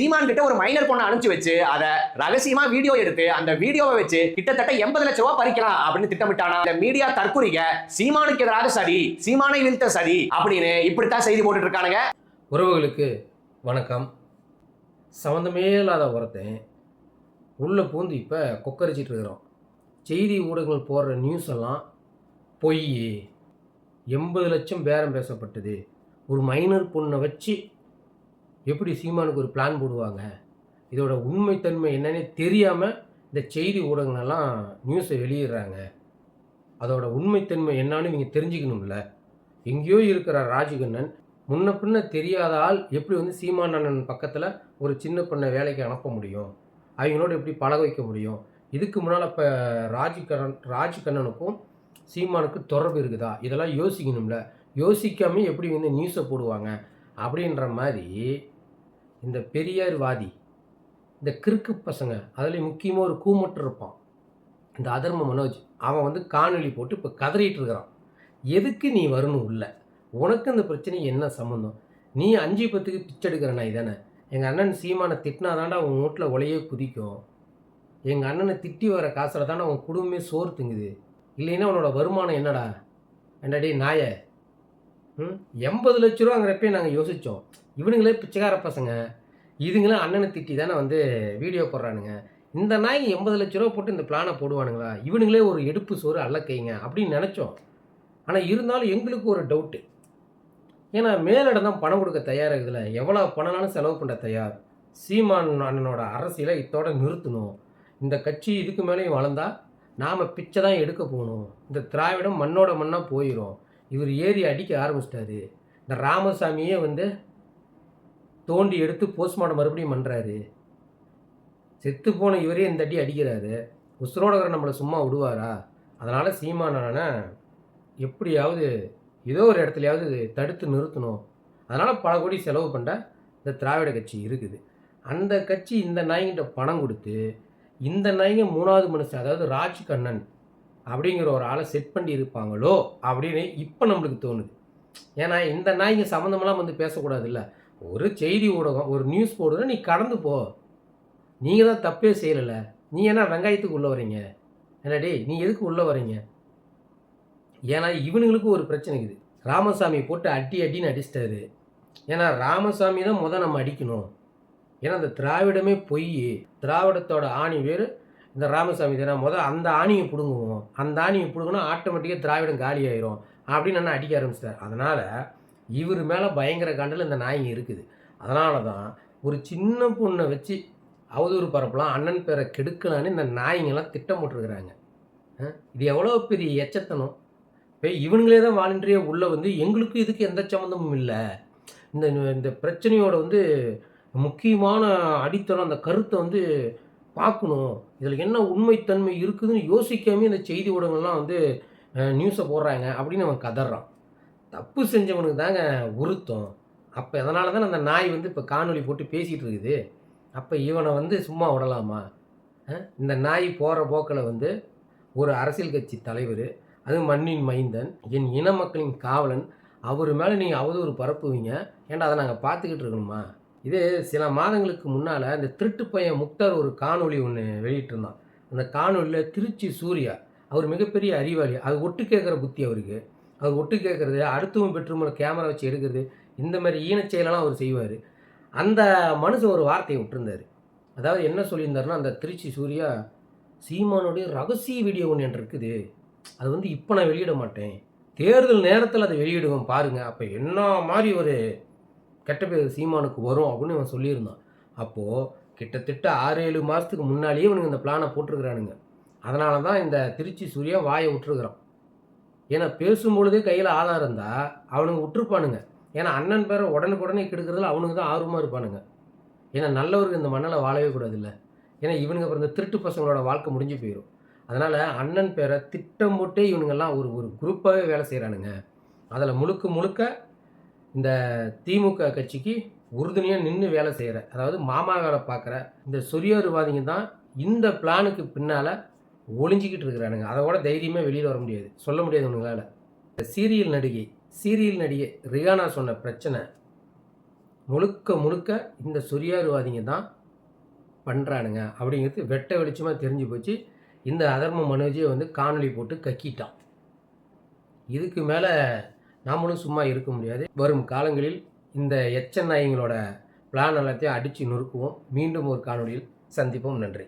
சீமான் கிட்ட ஒரு மைனர் பொண்ணை அனுப்பிச்சு வச்சு அதை ரகசியமா வீடியோ எடுத்து அந்த வீடியோவை வச்சு கிட்டத்தட்ட எண்பது லட்சம் ரூபாய் பறிக்கலாம் அப்படின்னு திட்டமிட்டானா? இந்த மீடியா தற்குறிக சீமானுக்கு எதிராக சரி சீமானை வீழ்த்த சரி அப்படின்னு இப்படித்தான் செய்தி போட்டுட்டு இருக்கானுங்க. உறவுகளுக்கு வணக்கம். சம்மந்தமே இல்லாத ஒருத்தன் உள்ளே பூந்து இப்போ கொக்கரிச்சிட்டு இருக்கிறோம் செய்தி ஊடகங்கள் போடுற நியூஸ் எல்லாம் பொய் எண்பது லட்சம் பேரம் பேசப்பட்டது. ஒரு மைனர் பொண்ணை வச்சு எப்படி சீமானுக்கு ஒரு பிளான் போடுவாங்க? இதோட உண்மைத்தன்மை என்னன்னே தெரியாமல் இந்த செய்தி ஊடகங்களெல்லாம் நியூஸை வெளியிடுறாங்க. அதோட உண்மைத்தன்மை என்னன்னு நீங்கள் தெரிஞ்சுக்கணும்ல. எங்கேயோ இருக்கிற ராஜகண்ணன் முன்ன பின்ன தெரியாத ஆள் எப்படி வந்து சீமான் அண்ணன் பக்கத்தில் ஒரு சின்ன பொண்ணை வேலைக்கு அனுப்ப முடியும்? அவங்களோட எப்படி பழக வைக்க முடியும்? இதுக்கு முன்னால் இப்போ ராஜ்கண்ணன் ராஜ்கண்ணனுக்கும் சீமானுக்கு தொடர்பு இருக்குதா? இதெல்லாம் யோசிக்கணும்ல. யோசிக்காமல் எப்படி வந்து நியூஸை போடுவாங்க? அப்படின்ற மாதிரி இந்த பெரியார்வாதி இந்த கிறுக்கு பசங்க அதில் முக்கியமாக ஒரு கூமட்டு இருப்பான். இந்த அதர்ம மனோஜ் அவன் வந்து காணொலி போட்டு இப்போ கதறிட்டு இருக்கிறான். எதுக்கு நீ வரணும் உள்ள? உனக்கு இந்த பிரச்சனை என்ன சம்மந்தம் நீ அஞ்சு பத்துக்கு பிச்சை எடுக்கிற நாய் தானே? எங்கள் அண்ணன் சீமானை திட்டினா தாண்டா உன் வீட்டில் ஒலையே குதிக்கும். எங்கள் அண்ணனை திட்டி வர காசில் தானே உன் குடும்பமே சோறு திங்குது. இல்லைன்னா உன்னோட வருமானம் என்னடா? என்னடி நாயை எண்பது லட்ச ரூபாங்கிறப்பே நாங்கள் யோசித்தோம் இவனுங்களே பிச்சைக்கார பசங்க. இதுங்களே அண்ணனை திட்டி தானே வந்து வீடியோ போடுறானுங்க. இந்த நாய்க்கு எண்பது லட்ச ரூபா போட்டு இந்த பிளானை போடுவானுங்களா? இவனுங்களே ஒரு எடுப்பு சோறு அல்லக்கைங்க அப்படின்னு நினச்சோம். ஆனால் இருந்தாலும் எங்களுக்கு ஒரு டவுட்டு ஏன்னா மேலிடம் தான் பணம் கொடுக்க தயாராகுதுல எவ்வளோ பணம்னாலும் செலவு பண்ண தயார். சீமான் அண்ணனோட அரசியலை இத்தோட நிறுத்தணும். இந்த கட்சி இதுக்கு மேலேயும் வளர்ந்தா நாம் பிச்சை தான் எடுக்க போகணும். இந்த திராவிடம் மண்ணோட மண்ணாக போயிடும் இவர் ஏறி அடிக்க ஆரம்பிச்சிட்டாரு. இந்த ராமசாமியே வந்து தோண்டி எடுத்து போஸ்ட்மார்ட்டம் மறுபடியும் பண்ணுறாரு செத்து போன இவரே இந்த அடி அடிக்கிறாரு. உசுரோடகர் நம்மளை சும்மா விடுவாரா? அதனால் சீமானனை எப்படியாவது ஏதோ ஒரு இடத்துலையாவது தடுத்து நிறுத்தணும். அதனால் பல கோடி செலவு பண்ண இந்த திராவிட கட்சி இருக்குது. அந்த கட்சி இந்த நாய்கிட்ட பணம் கொடுத்து இந்த நாய்ங்க மூணாவது மனுஷன் அதாவது ராஜ் கண்ணன் அப்படிங்கிற ஒரு ஆளை செட் பண்ணி இருப்பாங்களோ அப்படின்னு இப்போ நம்மளுக்கு தோணுது. ஏன்னா இந்த நாய்ங்க சம்மந்தமெல்லாம் வந்து பேசக்கூடாதுல்ல. ஒரு செய்தி ஊடகம் ஒரு நியூஸ் போடுற நீ கடந்து போ. நீங்கள் தான் தப்பே செய்யலை நீ என்ன வெங்காயத்துக்கு உள்ளே வரீங்க என்னடி நீ எதுக்கு உள்ளே வரீங்க ஏன்னா இவனுங்களுக்கு ஒரு பிரச்சனை இருக்குது ராமசாமி போட்டு அடி அடின்னு அடிச்சிட்டாரு. ஏன்னா ராமசாமி தான் முத நம்ம அடிக்கணும். ஏன்னா அந்த திராவிடமே பொய் திராவிடத்தோட ஆணி வேறு இந்த ராமசாமி தினம் முதல் அந்த ஆணியை பிடுங்குவோம். அந்த ஆணியை பிடுங்கினா ஆட்டோமேட்டிக்காக திராவிடம் காலி ஆயிரும். அப்படின்னு நான் அடிக்க ஆரம்பிச்சிட்டார். அதனால் இவர் மேலே பயங்கர கண்டல் இந்த நாய்ங்க இருக்குது. அதனால தான் ஒரு சின்ன பொண்ணை வச்சு அவதூறு பரப்பலாம் அண்ணன் பேரை கெடுக்கலான்னு இந்த நாய்ங்கெல்லாம் திட்டம் போட்டிருக்கிறாங்க இது எவ்வளோ பெரிய எச்சத்தனம்? இப்போ இவனுங்களே தான் வாலண்டியாக உள்ளே வந்து எங்களுக்கு இதுக்கு எந்த சம்மந்தமும் இல்லை. இந்த இந்த பிரச்சனையோட வந்து முக்கியமான அடித்தளம் அந்த கருத்தை வந்து பார்க்கணும். இதில் என்ன உண்மைத்தன்மை இருக்குதுன்னு யோசிக்காமே இந்த செய்தி ஊடகங்கள்லாம் வந்து நியூஸை போடுறாங்க அப்படின்னு அவன் கதறான். தப்பு செஞ்சவனுக்கு தாங்க உருத்தம் அப்போ அதனால தான் அந்த நாய் வந்து இப்போ காணொலி போட்டு பேசிகிட்டு இருக்குது? அப்போ இவனை வந்து சும்மா விடலாமா? இந்த நாய் போகிற போக்கில் வந்து ஒரு அரசியல் கட்சி தலைவர் அது மண்ணின் மைந்தன் என் இன மக்களின் காவலன் அவர் மேலே நீங்கள் அவதூறு பரப்புவீங்க. ஏன்டா அதை நாங்கள் பார்த்துக்கிட்டு இருக்கணுமா? இது சில மாதங்களுக்கு முன்னால் இந்த திருட்டு பையன் முக்தார் ஒரு காணொளி ஒன்று வெளியிட்டிருந்தான். அந்த காணொலியில் திருச்சி சூர்யா அவர் மிகப்பெரிய அறிவாளி. அது ஒட்டு கேட்குற புத்தி அவருக்கு. அவர் ஒட்டு கேட்குறது அடுத்தவன் பெட்ரூமில் கேமரா வச்சு எடுக்கிறது இந்த மாதிரி ஈனச் செயலெல்லாம் அவர் செய்வார். அந்த மனுஷன் ஒரு வார்த்தையை விட்டுருந்தார். அதாவது என்ன சொல்லியிருந்தாருன்னா அந்த திருச்சி சூர்யா சீமானுடைய ரகசிய வீடியோ ஒன்று என்கிட்ட இருக்குது. அது வந்து இப்போ நான் வெளியிட மாட்டேன். தேர்தல் நேரத்தில் அதை வெளியிடுவேன் பாருங்கள் அப்போ என்ன மாதிரி ஒரு கெட்ட பேர் சீமானுக்கு வரும் அப்படின்னு அவன் சொல்லியிருந்தான். அப்போது கிட்டத்தட்ட ஆறு ஏழு மாதத்துக்கு முன்னாலேயே இவனுங்க இந்த பிளானை போட்டிருக்கிறானுங்க. அதனால தான் இந்த திருச்சி சூர்யா வாயை விட்டுருக்குறான். ஏன்னா பேசும்பொழுதே கையில் ஆதாரம் இருந்தால் அவனுங்க விட்டுருப்பானுங்க. ஏன்னா அண்ணன் பேரை உடனுக்குடனே கெடுக்கிறதுல அவனுங்க தான் ஆர்வமாக இருப்பானுங்க. ஏன்னா நல்லவருக்கு இந்த மண்ணில் வாழவே கூடாதுல்ல. ஏன்னா இவனுங்க அப்புறம் இந்த திருட்டு பசங்களோட வாழ்க்கை முடிஞ்சு போயிடும் அதனால் அண்ணன் பேரை திட்டம் போட்டே இவனுங்கெல்லாம் ஒரு ஒரு குரூப்பாகவே வேலை செய்கிறானுங்க அதில் முழுக்க முழுக்க இந்த திமுக கட்சிக்கு உறுதுணையாக நின்று வேலை செய்கிற அதாவது மாமா வேலை பார்க்குற இந்த சொரியாருவாதிங்க தான் இந்த பிளானுக்கு பின்னால் ஒளிஞ்சிக்கிட்டு இருக்கிறானுங்க. அதை விட தைரியமாக வெளியில் வர முடியாது. சொல்ல முடியாது உங்களால் சீரியல் நடிகை சீரியல் நடிகை ரியானா சொன்ன பிரச்சனை முழுக்க முழுக்க இந்த சுரியாருவாதிங்க தான் பண்ணுறானுங்க அப்படிங்கிறது வெட்ட வெளிச்சமாக தெரிஞ்சு போச்சு. இந்த அதர்ம மனோஜே வந்து காணொலி போட்டு கக்கிட்டான். இதுக்கு மேலே நாமளும் சும்மா இருக்க முடியாது. வரும் காலங்களில் இந்த எச்ச நாயங்களோட பிளான் எல்லாத்தையும் அடித்து நொறுக்குவோம். மீண்டும் ஒரு காணொளியில் சந்திப்போம். நன்றி.